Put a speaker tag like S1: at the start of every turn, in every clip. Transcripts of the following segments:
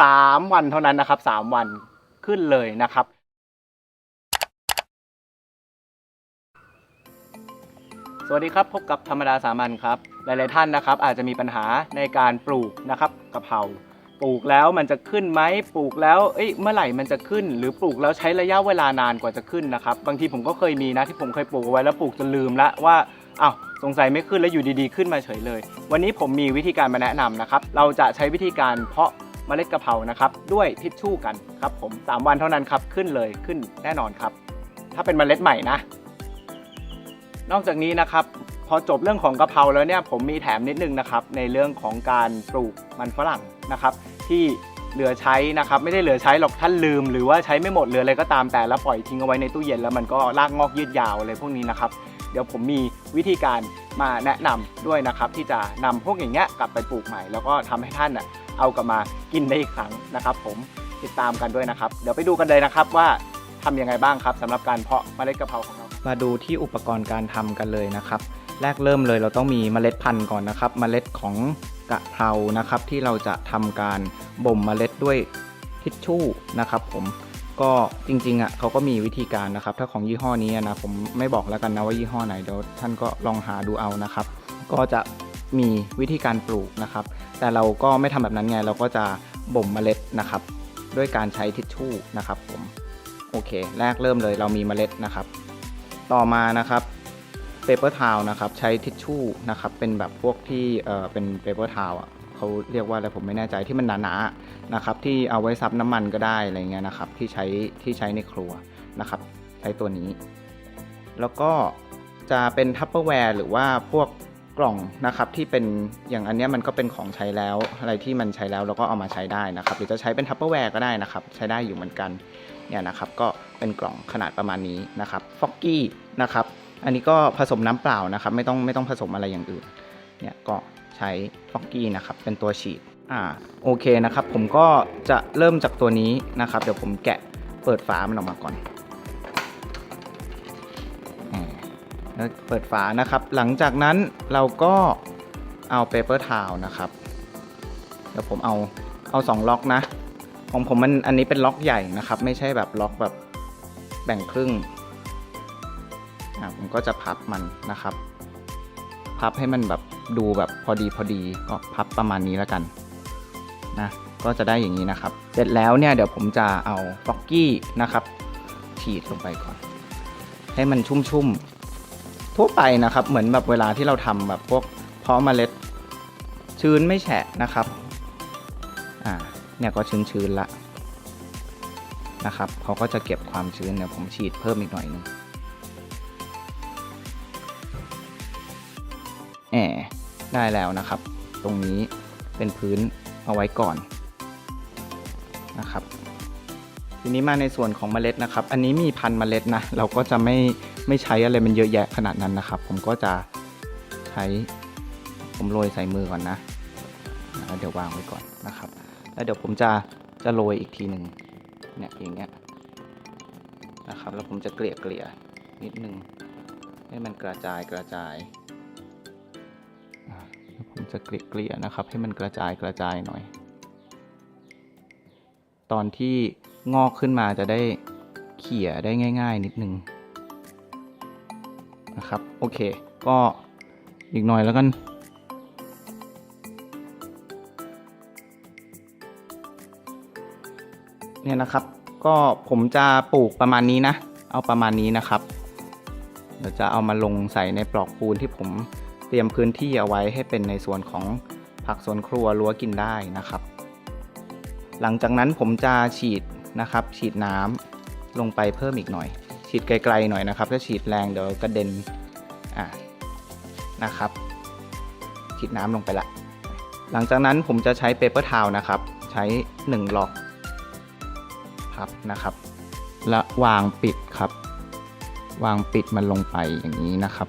S1: 3วันเท่านั้นนะครับ3วันขึ้นเลยนะครับ สวัสดีครับพบกับธรรมดาสามัญครับ หลาย ๆ ท่านนะครับ อาจจะมีปัญหาในการปลูกนะครับกะเพราปลูกแล้วมันจะขึ้นไหมปลูกแล้วเอ้ยเมื่อไหร่มันจะขึ้น หรือปลูกแล้วใช้ระยะเวลานานกว่าจะขึ้นนะครับบางทีผมก็เคยมีนะที่ผมเคยปลูกไว้แล้วปลูกจนลืมละว่าอ้าวสงสัยไม่ขึ้นแล้วอยู่ดีๆ ขึ้นมาเฉยเลย วันนี้ผมมีวิธีการมาแนะนำนะครับ เราจะใช้วิธีการเพาะ เมล็ดกะเพรานะครับด้วยทิชชู่กันครับผมสามวันเท่านั้นครับขึ้นเลยขึ้นแน่นอนครับ ถ้าเป็นเมล็ดใหม่นะ นอกจากนี้นะครับพอจบเรื่องของกะเพราแล้วเนี่ยผมมีแถมนิดนึงนะครับในเรื่องของการปลูกมันฝรั่งนะครับ ที่เหลือใช้นะครับไม่ได้เหลือใช้หรอกท่านลืม หรือว่าใช้ไม่หมดเหลืออะไรก็ตามแต่แล้วปล่อยทิ้งเอาไว้ในตู้เย็นแล้วมันก็รากงอกยืดยาวอะไรพวกนี้นะครับ เดี๋ยวผมมีวิธีการมาแนะนำด้วยนะครับ ที่จะนำพวกอย่างเงี้ยกลับไปปลูกใหม่ แล้วก็ทำให้ท่านน่ะ เอากลับมากินได้อีกครั้งนะครับ ผมติดตามกันด้วยนะครับ เดี๋ยวไปดูกันเลยนะครับว่าทำยังไงบ้างครับสำหรับการเพาะเมล็ดกะเพราของเรา มาดูที่อุปกรณ์การทำกันเลยนะครับ แรกเริ่มเลยเราต้องมีเมล็ดพันธุ์ก่อนนะครับ เมล็ดของกะเพรานะครับ ที่เราจะทำการบ่มเมล็ดด้วยทิชชู่นะครับ ผมก็จริงๆอะเขาก็มีวิธีการนะครับ ถ้าของยี่ห้อนี้นะผมไม่บอกแล้วกันนะว่ายี่ห้อไหนเดี๋ยวท่านก็ลองหาดูเอานะครับ ก็จะมีวิธีการปลูกนะครับ แต่เราก็ไม่ทำแบบนั้นไง เราก็จะบ่มเมล็ดนะครับ ด้วยการใช้ทิชชู่นะครับผมโอเค แรกเริ่มเลยเรามีเมล็ดนะครับ ต่อมานะครับเปเปอร์ทาวนะครับใช้ทิชชู่นะครับเป็นแบบพวกที่เอ่อเป็นเปเปอร์ทาวอะเขาเรียกว่าอะไรผมไม่แน่ใจที่มันหนาๆนะครับที่เอาไว้ซับน้ำมันก็ได้อะไรเงี้ยนะครับที่ใช้ที่ใช้ในครัวนะครับ ใช้ตัวนี้ แล้วก็จะเป็นทัพเปอร์แวร์หรือว่าพวก กล่องนะครับที่เป็นอย่างอันเนี้ยมันก็เป็นของใช้แล้ว อะไรที่มันใช้แล้วเราก็เอามาใช้ได้นะครับหรือจะใช้เป็นทัพเปอร์แวร์ก็ได้นะครับ ใช้ได้อยู่เหมือนกันเนี่ยนะครับก็เป็นกล่องขนาดประมาณนี้นะครับฟอกกี้นะครับอันนี้ก็ผสมน้ำเปล่านะครับ ไม่ต้องไม่ต้องผสมอะไรอย่างอื่นเนี่ยก็ใช้ฟอกกี้นะครับเป็นตัวฉีดอ่าโอเคนะครับ ผมก็จะเริ่มจากตัวนี้นะครับ เดี๋ยวผมแกะเปิดฝามันออกมาก่อน แล้วเปิดฝานะครับ หลังจากนั้นเราก็เอาเปเปอร์ทาวนะครับ เดี๋ยวผมเอาเอาสองล็อกนะ ของผมมันอันนี้เป็นล็อกใหญ่นะครับ ไม่ใช่แบบล็อกแบบแบ่งครึ่งอะผมก็จะพับมันนะครับ พับให้มันแบบดูแบบพอดีพอดีก็พับประมาณนี้แล้วกันนะก็จะได้อย่างนี้นะครับ เสร็จแล้วเนี่ยเดี๋ยวผมจะเอาฟอกกี้นะครับฉีดลงไปก่อน ให้มันชุ่มๆ ทั่วไปนะครับ เหมือนแบบเวลาที่เราทำแบบพวกเพาะเมล็ดชื้นไม่แฉะนะครับอ่าเนี่ยก็ชื้นๆละนะครับเขาก็จะเก็บความชื้นเดี๋ยวผมฉีดเพิ่มอีกหน่อยหนึงแอร์ได้แล้วนะครับ ตรงนี้เป็นพื้นเอาไว้ก่อนนะครับ ทีนี้มาในส่วนของเมล็ดนะครับ อันนี้มีพันเมล็ดนะ เราก็จะไม่ ไม่ใช้อะไรมันเยอะแยะขนาดนั้นนะครับ ผมก็จะใช้ผมโรยใส่มือก่อนนะแล้วเดี๋ยววางไว้ก่อนนะครับ แล้วเดี๋ยวผมจะจะโรยอีกทีหนึ่งเนี่ยอย่างเงี้ยนะครับ แล้วผมจะเกลี่ยเกลี่ยนิดนึงให้มันกระจายกระจายผมจะเกลี่ยๆนะครับ ให้มันกระจายกระจายหน่อย ตอนที่งอกขึ้นมาจะได้เขี่ยได้ง่าย ๆ นิดนึง นะครับ โอเค ก็อีกหน่อยแล้วกันเนี่ยนะครับ ก็ผมจะปลูกประมาณนี้นะ เอาประมาณนี้นะครับ เดี๋ยวจะเอามาลงใส่ในปลอกปูนที่ผมเตรียมพื้นที่เอาไว้ให้เป็นในส่วนของผักสวนครัวรั้วกินได้นะครับ หลังจากนั้นผมจะฉีดนะครับ ฉีดน้ำลงไปเพิ่มอีกหน่อย ฉีดไกลๆหน่อยนะครับ ถ้าฉีดแรงเดี๋ยวกระเด็นอะนะครับ ฉีดน้ำลงไปละ หลังจากนั้นผมจะใช้เปเปอร์ทาวนะครับ ใช้1ล็อกพับนะครับ และวางปิดครับ วางปิดมันลงไปอย่างนี้นะครับ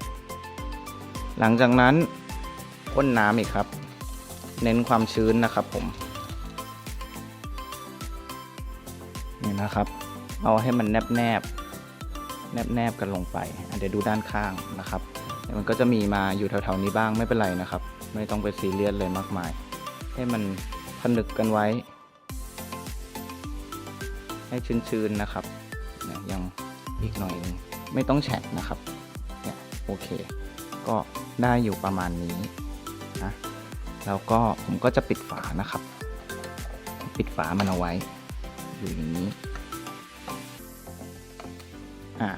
S1: หลังจากนั้นพ่นน้ำอีกครับ เน้นความชื้นนะครับผมนี่นะครับ เอาให้มันแนบแนบ แนบๆกันลงไปเดี๋ยวดูด้านข้างนะครับมันก็จะมีมาอยู่แถวๆนี้บ้างไม่เป็นไรนะครับ ไม่ต้องไปซีเรียสเลยมากมาย ให้มันผนึกกันไว้ ให้ชื้นๆนะครับยังอีกหน่อยหนึงไม่ต้องแฉะนะครับเนี่ยโอเค ก็ได้อยู่ประมาณนี้นะแล้วก็ผมก็จะปิดฝานะครับ ปิดฝามันเอาไว้ อยู่อย่างนี้ อ่า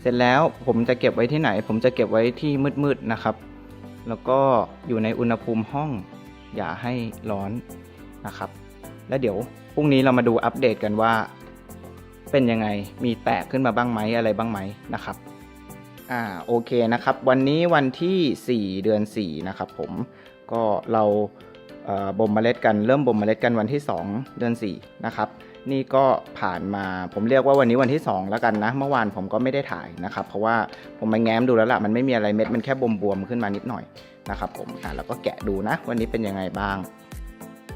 S1: เสร็จแล้วผมจะเก็บไว้ที่ไหน ผมจะเก็บไว้ที่มืดๆนะครับ แล้วก็อยู่ในอุณหภูมิห้องอย่าให้ร้อนนะครับ แล้วเดี๋ยวพรุ่งนี้เรามาดูอัปเดตกันว่า เป็นยังไงมีแตกขึ้นมาบ้างไหมอะไรบ้างไหมนะครับอ่าโอเคนะครับ วันนี้วันที่ 4 เดือน 4 นะครับผมก็เราบ่มเมล็ดกันเริ่มบ่มเมล็ดกันวันที่ 2 เดือน4นะครับ นี่ก็ผ่านมาผมเรียกว่าวันนี้วันที่ 2 แล้วกันนะ เมื่อวานผมก็ไม่ได้ถ่ายนะครับ เพราะว่าผมมาแง้มดูแล้วล่ะมันไม่มีอะไรเม็ดมันแค่บวมๆขึ้นมานิดหน่อยนะครับผมอ่าแล้วก็แกะดูนะ วันนี้เป็นยังไงบ้าง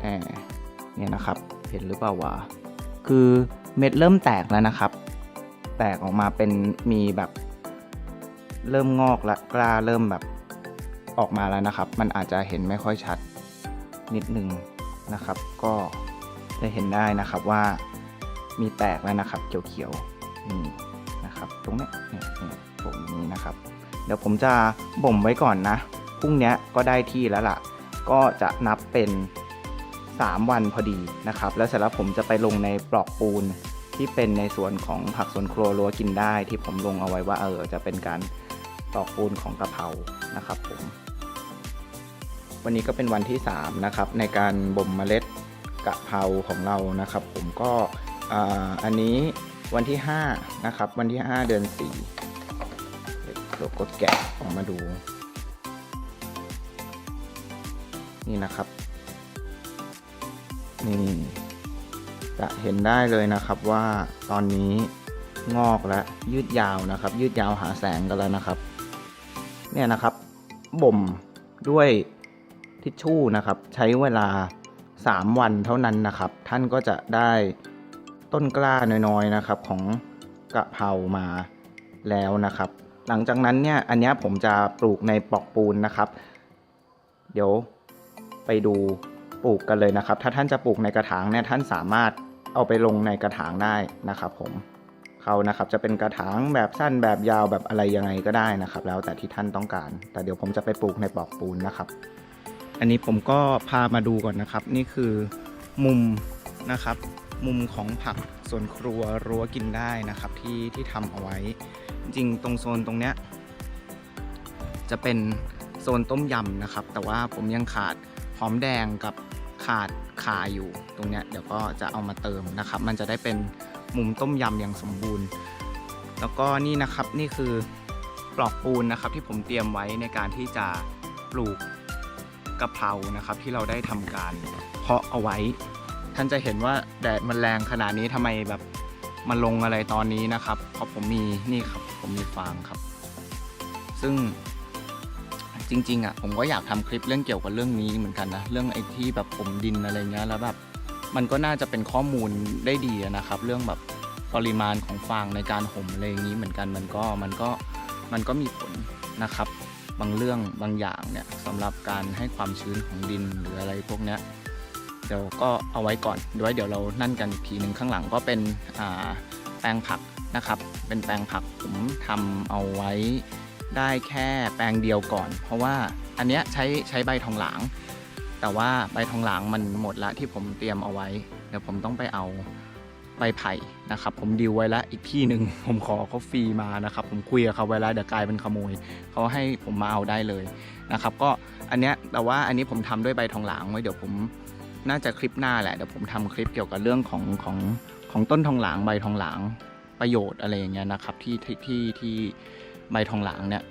S1: เนี่ยนะครับ เห็นหรือเปล่าวะคือเม็ดเริ่มแตกแล้วนะครับ แตกออกมาเป็นมีแบบ เริ่มงอกและกล้าเริ่มแบบออกมาแล้วนะครับ มันอาจจะเห็นไม่ค่อยชัดนิดนึงนะครับ ก็ จะเห็นได้นะครับว่ามีแตกแล้วนะครับ เขียวๆนี่นะครับ ตรงนี้เนี่ยตรงนี้นะครับ เดี๋ยวผมจะบ่มไว้ก่อนนะพรุ่งนี้ก็ได้ที่แล้วล่ะ ก็จะนับเป็น 3 วันพอดีนะครับ แล้วเสร็จแล้วผมจะไปลงในปลอกปูนที่เป็นในส่วนของผักสวนครัวรั้วกินได้ที่ผมลงเอาไว้ว่าเออจะเป็นการปลอกปูนของกะเพรานะครับผมวันนี้ก็เป็นวันที่ 3 นะครับ ในการบ่มเมล็ด กะเพราของเรานะครับ ผมก็อ,อันนี้วันที่ 5 นะครับ วันที่ 5 เดือน4เดี๋ยวก็แกะออกมาดู นี่นะครับ นี่ จะเห็นได้เลยนะครับว่าตอนนี้งอกและยืดยาวนะครับ ยืดยาวหาแสงกันแล้วนะครับ เนี่ยนะครับบ่มด้วยทิชชู่นะครับ ใช้เวลา 3 วันเท่านั้นนะครับ ท่านก็จะได้ต้นกล้าน้อยๆนะครับของกะเพรามาแล้วนะครับ หลังจากนั้นเนี่ยอันนี้ผมจะปลูกในปอกปูนนะครับ เดี๋ยวไปดูปลูกกันเลยนะครับ ถ้าท่านจะปลูกในกระถางเนี่ยท่านสามารถเอาไปลงในกระถางได้นะครับผมเขานะครับจะเป็นกระถางแบบสั้นแบบยาวแบบอะไรยังไงก็ได้นะครับ แล้วแต่ที่ท่านต้องการ แต่เดี๋ยวผมจะไปปลูกในปอกปูนนะครับ อันนี้ผมก็พามาดูก่อนนะครับ นี่คือมุมนะครับ มุมของผักสวนครัวรั้วกินได้นะครับที่ที่ทำเอาไว้ จริงๆตรงโซนตรงเนี้ยจะเป็นโซนต้มยำนะครับ แต่ว่าผมยังขาดหอมแดงกับขาดขาอยู่ตรงเนี้ยเดี๋ยวก็จะเอามาเติมนะครับ มันจะได้เป็นมุมต้มยำอย่างสมบูรณ์ แล้วก็นี่นะครับนี่คือปลอกปูนนะครับที่ผมเตรียมไว้ในการที่จะปลูก กะเพรานะครับที่เราได้ทำการเพาะเอาไว้ ท่านจะเห็นว่าแดดมันแรงขนาดนี้ทำไมแบบมาลงอะไรตอนนี้นะครับเพราะผมมีนี่ครับผมมีฟางครับ ซึ่งจริงๆอะผมก็อยากทำคลิปเรื่องเกี่ยวกับเรื่องนี้เหมือนกันนะเรื่องไอ้ที่แบบผมดินอะไรเงี้ยแล้วแบบมันก็น่าจะเป็นข้อมูลได้ดีนะครับ เรื่องแบบปริมาณของฟางในการห่มอะไรอย่างนี้เหมือนกันมันก็มันก็มันก็มีผลนะครับ บางเรื่องบางอย่างเนี่ยสำหรับการให้ความชื้นของดินหรืออะไรพวกเนี้ยเดี๋ยวก็เอาไว้ก่อนด้วยเดี๋ยวเรานั่นกันอีกทีหนึ่งข้างหลังก็เป็นแปลงผักนะครับ เป็นแปลงผักผมทำเอาไว้ได้แค่แปลงเดียวก่อน เพราะว่าอันเนี้ยใช้ใช้ใบทองหลาง แต่ว่าใบทองหลางมันหมดละที่ผมเตรียมเอาไว้ เดี๋ยวผมต้องไปเอาใบไผ่ นะครับผมดิวไว้แล้วอีกที่หนึ่งผมขอเขาฟรีมานะครับผมคุยกับเขาไว้แล้วเดี๋ยวกลายเป็นขโมยเขาให้ผมมาเอาได้เลยนะครับก็อันเนี้ยแต่ว่าอันนี้ผมทำด้วยใบทองหลางไว้เดี๋ยวผมน่าจะคลิปหน้าแหละเดี๋ยวผมทำคลิปเกี่ยวกับเรื่องของของของต้นทองหลางใบทองหลางประโยชน์อะไรอย่างเงี้ยนะครับที่ที่ที่ที่ใบทองหลางเนี่ย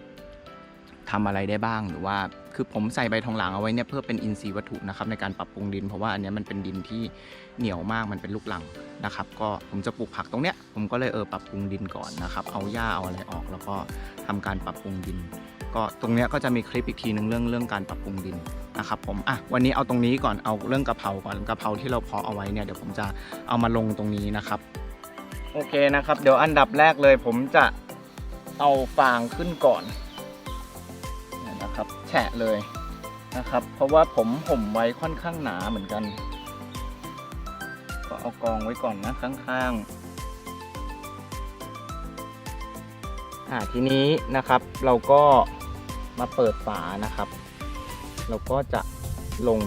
S1: ทำอะไรได้บ้างหรือว่าคือผมใส่ใบทองหลางเอาไว้เนี่ยเพื่อเป็นอินทรีย์วัตถุนะครับในการปรับปรุงดิน เพราะว่าอันเนี้ยมันเป็นดินที่ เหนียวมากมันเป็นลูกหลังนะครับ ก็ผมจะปลูกผักตรงเนี้ยผมก็เลยเออปรับปรุงดินก่อนนะครับ เอาหญ้าเอาอะไรออก แล้วก็ทำการปรับปรุงดิน ก็ตรงเนี้ยก็จะมีคลิปอีกทีหนึ่งเรื่องเรื่องการปรับปรุงดินนะครับผมอะวันนี้เอาตรงนี้ก่อนเอาเรื่องกะเพราก่อนกะเพราที่เราเพาะเอาไว้เนี่ยเดี๋ยวผมจะเอามาลงตรงนี้นะครับ โอเคนะครับ เดี๋ยวอันดับแรกเลย ผมจะเอาฟางขึ้นก่อนเนี่ยนะครับ แฉะเลยนะครับ เพราะว่าผมห่มไว้ค่อนข้างหนาเหมือนกัน ก็เอากองไว้ก่อนนะข้างๆอ่าทีนี้นะครับเราก็มาเปิดฝานะครับ เราก็จะลง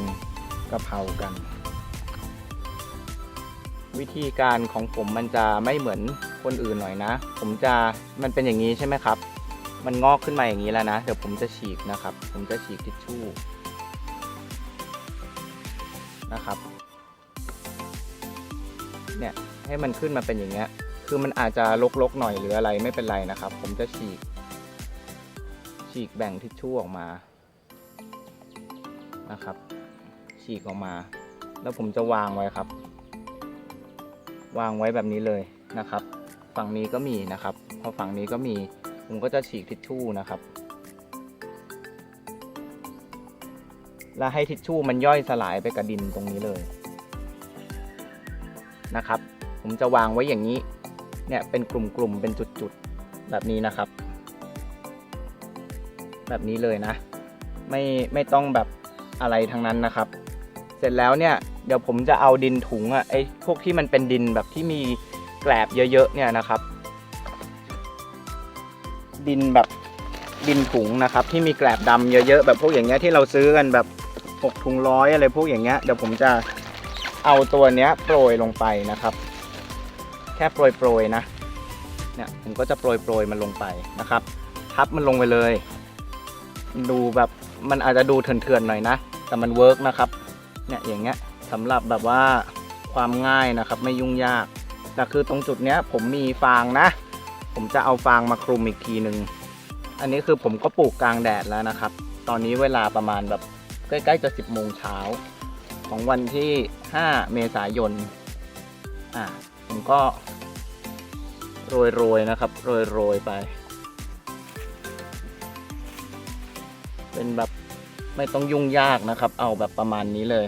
S1: กระเพรากัน วิธีการของผมมันจะไม่เหมือนคนอื่นหน่อยนะ ผมจะมันเป็นอย่างนี้ใช่ไหมครับ มันงอกขึ้นมาอย่างนี้แล้วนะ เดี๋ยวผมจะฉีกนะครับ ผมจะฉีกทิชชู่นะครับ เนี่ยให้มันขึ้นมาเป็นอย่างเงี้ย คือมันอาจจะลกๆหน่อยหรืออะไรไม่เป็นไรนะครับ ผมจะฉีก ฉีกแบ่งทิชชู่ออกมานะครับ ฉีกออกมา แล้วผมจะวางไว้ครับ วางไว้แบบนี้เลยนะครับ ฝั่งนี้ก็มีนะครับพอฝั่งนี้ก็มีผมก็จะฉีกทิชชู่นะครับแล้วให้ทิชชู่มันย่อยสลายไปกับดินตรงนี้เลย นะครับ ผมจะวางไว้อย่างนี้ เนี่ยเป็นกลุ่มๆ เป็นจุดๆ แบบนี้นะครับ แบบนี้เลยนะ ไม่ไม่ต้องแบบอะไรทั้งนั้นนะครับ เสร็จแล้วเนี่ยเดี๋ยวผมจะเอาดินถุงอะไอ้พวกที่มันเป็นดินแบบที่มีแกลบเยอะๆเนี่ยนะครับ ดินแบบดินถุงนะครับ ที่มีแกลบดำเยอะๆแบบพวกอย่างเงี้ยที่เราซื้อกันแบบหกถุงร้อยอะไรพวกอย่างเงี้ยเดี๋ยวผมจะ เอาตัวเนี้ยโปรยลงไปนะครับ แค่โปรยโปรยนะเนี่ยผมก็จะโปรยโปรยมันลงไปนะครับ ทับมันลงไปเลย ดูแบบมันอาจจะดูเถื่อนๆหน่อยนะ แต่มันเวิร์กนะครับเนี่ยอย่างเงี้ยสำหรับแบบว่าความง่ายนะครับไม่ยุ่งยากแต่คือตรงจุดเนี้ยผมมีฟางนะ ผมจะเอาฟางมาคลุมอีกทีหนึ่งอันนี้คือผมก็ปลูกกลางแดดแล้วนะครับ ตอนนี้เวลาประมาณแบบใกล้ๆจะ 10โมงเช้า ของวันที่ 5 เมษายน อ่าผมก็โรยๆนะครับโรยๆไป เป็นแบบไม่ต้องยุ่งยากนะครับ เอาแบบประมาณนี้เลย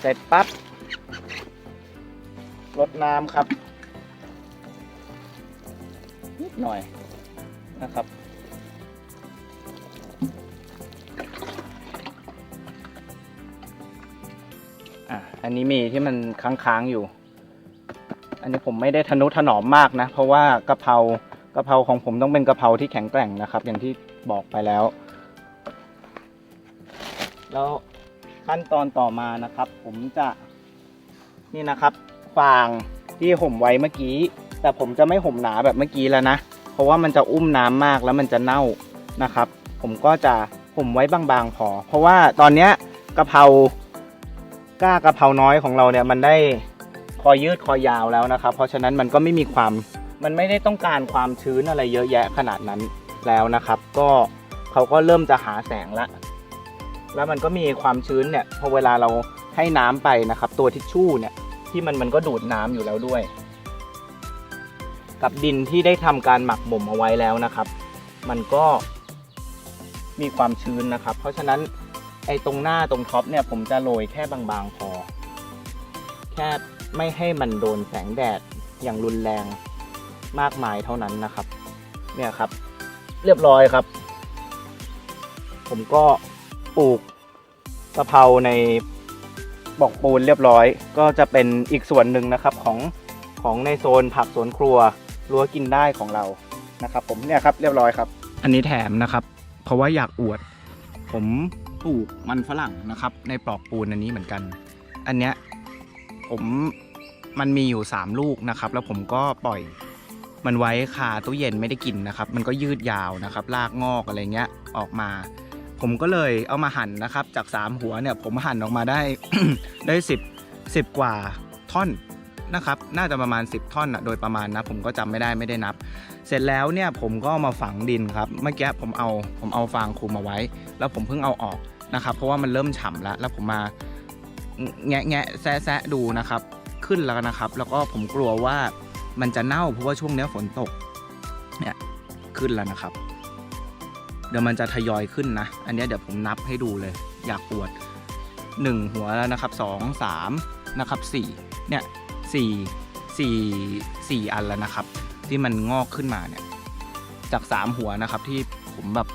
S1: เสร็จปั๊บรดน้ำครับ นิดหน่อยนะครับ อันนี้มีที่มันค้างๆอยู่ อันนี้ผมไม่ได้ทนุถนอมมากนะ เพราะว่ากะเพรากะเพราของผมต้องเป็นกะเพราที่แข็งแกร่งนะครับ อย่างที่บอกไปแล้ว แล้วขั้นตอนต่อมานะครับ ผมจะนี่นะครับฟางที่ห่มไว้เมื่อกี้ แต่ผมจะไม่ห่มหนาแบบเมื่อกี้แล้วนะ เพราะว่ามันจะอุ้มน้ำมากแล้วมันจะเน่านะครับ ผมก็จะห่มไว้บางๆพอ เพราะว่าตอนเนี้ยกะเพรา ก้ากระเพราน้อยของเราเนี่ยมันได้คอยืดคอยาวแล้วนะครับ เพราะฉะนั้นมันก็ไม่มีความมันไม่ได้ต้องการความชื้นอะไรเยอะแยะขนาดนั้นแล้วนะครับ ก็เขาก็เริ่มจะหาแสงล้วแล้วมันก็มีความชื้นเนี่ยพอเวลาเราให้น้ำไปนะครับ ตัวทิชชู่เนี่ยที่มันมันก็ดูดน้ำอยู่แล้วด้วย กับดินที่ได้ทำการหมักบ่มเอาไว้แล้วนะครับ มันก็มีความชื้นนะครับ เพราะฉะนั้น ไอ้ตรงหน้าตรงท็อปเนี่ยผมจะโรยแค่บางๆพอ แค่ไม่ให้มันโดนแสงแดดอย่างรุนแรงมากมายเท่านั้นนะครับ เนี่ยครับ เรียบร้อยครับ ผมก็ปลูกกะเพราในบอกปูนเรียบร้อย ก็จะเป็นอีกส่วนหนึ่งนะครับของของในโซนผักสวนครัวรั้วกินได้ของเรานะครับ ผมเนี่ยครับเรียบร้อยครับ อันนี้แถมนะครับ เพราะว่าอยากอวด ผม ปลูกมันฝรั่งนะครับ ในปลอกปูนอันนี้เหมือนกัน อันเนี้ยผมมันมีอยู่ 3 ลูกนะครับ แล้วผมก็ปล่อยมันไว้คาตู้เย็นไม่ได้กินนะครับ มันก็ยืดยาวนะครับรากงอกอะไรเงี้ยออกมา ผมก็เลยเอามาหั่นนะครับ จาก 3 หัวเนี่ยผมหั่นออกมาได้ได้ 10 10 กว่าท่อนนะครับ น่าจะประมาณ 10 ท่อนนะโดยประมาณนะ ผมก็จำไม่ได้ไม่ได้นับ เสร็จแล้วเนี่ยผมก็มาฝังดินครับ เมื่อกี้ผมเอาผมเอาฟางคลุมมาไว้ แล้วผมเพิ่งเอาออก นะครับเพราะว่ามันเริ่มฉ่ำแล้วแล้วผมมาแงะแงะแซะแซะดูนะครับ ขึ้นแล้วนะครับ แล้วก็ผมกลัวว่ามันจะเน่าเพราะว่าช่วงนี้ฝนตกเนี่ยขึ้นแล้วนะครับ เดี๋ยวมันจะทยอยขึ้นนะ อันนี้เดี๋ยวผมนับให้ดูเลย อยากอวด 1 หัวแล้วนะครับ2 3นะครับ4เนี่ย4 4 4 อันแล้วนะครับ ที่มันงอกขึ้นมาเนี่ยจาก 3 หัวนะครับที่ผมแบบ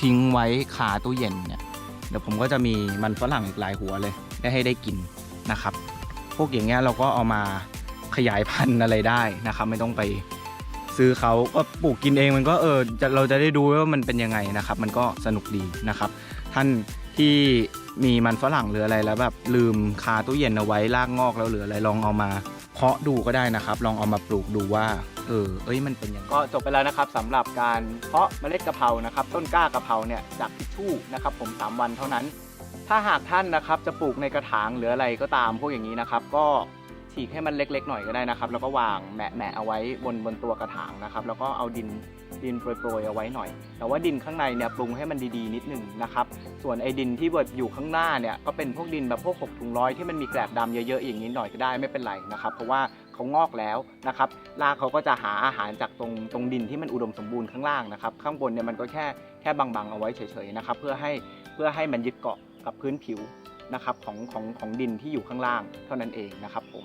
S1: ทิ้งไว้คาตู้เย็นเนี่ย เดี๋ยวผมก็จะมีมันฝรั่งอีกหลายหัวเลย ได้ให้ได้กินนะครับ พวกอย่างเงี้ยเราก็เอามาขยายพันธุ์อะไรได้นะครับ ไม่ต้องไปซื้อเขาก็ปลูกกินเองมันก็เออเราจะได้ดูว่ามันเป็นยังไงนะครับ มันก็สนุกดีนะครับ ท่านที่มีมันฝรั่งหรืออะไรแล้วแบบลืมคาตู้เย็นเอาไว้รากงอกแล้วหรืออะไรลองเอามา เพาะดูก็ได้นะครับ ลองเอามาปลูกดูว่า เออ เอ้ยมันเป็นยังไงก็จบไปแล้วนะครับสำหรับการเพาะเมล็ดกะเพรานะครับ ต้นกล้ากะเพราเนี่ยจากทิชชู่นะครับ ผม 3 วันเท่านั้น ถ้าหากท่านนะครับจะปลูกในกระถางหรืออะไรก็ตามพวกอย่างนี้นะครับ ก็ ฉีกให้มันเล็กๆหน่อยก็ได้นะครับ แล้วก็วางแหมะแหมะเอาไว้บนบนตัวกระถางนะครับ แล้วก็เอาดินดินโปรยๆเอาไว้หน่อย แต่ว่าดินข้างในเนี่ยปรุงให้มันดีๆนิดหนึงนะครับ ส่วนไอ้ดินที่บดอยู่ข้างหน้าเนี่ยก็เป็นพวกดินแบบพวกหกถุงร้อยที่มันมีแกลบดำเยอะๆอย่างนี้หน่อยก็ได้ไม่เป็นไรนะครับ เพราะว่าเขางอกแล้วนะครับรากเขาก็จะหาอาหารจากตรงตรงดินที่มันอุดมสมบูรณ์ข้างล่างนะครับ ข้างบนเนี่ยมันก็แค่แค่บังๆเอาไว้เฉยๆนะครับ เพื่อให้เพื่อให้มันยึดเกาะกับพื้นผิวนะครับของของของดินที่อยู่ข้างล่างเท่านั้นเองนะครับผม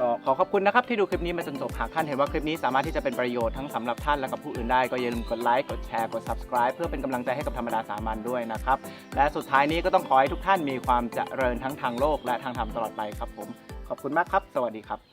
S1: ก็ขอขอบคุณนะครับที่ดูคลิปนี้มาจนจบหากท่านเห็นว่าคลิปนี้สามารถที่จะเป็นประโยชน์ทั้งสำหรับท่านและกับผู้อื่นได้ก็อย่าลืมกดไลค์กดแชร์กด subscribe เพื่อเป็นกำลังใจให้กับธรรมดาสามัญด้วยนะครับ และสุดท้ายนี้ก็ต้องขอให้ทุกท่านมีความเจริญทั้งทางโลกและทางธรรมตลอดไปครับผมขอบคุณมากครับ สวัสดีครับ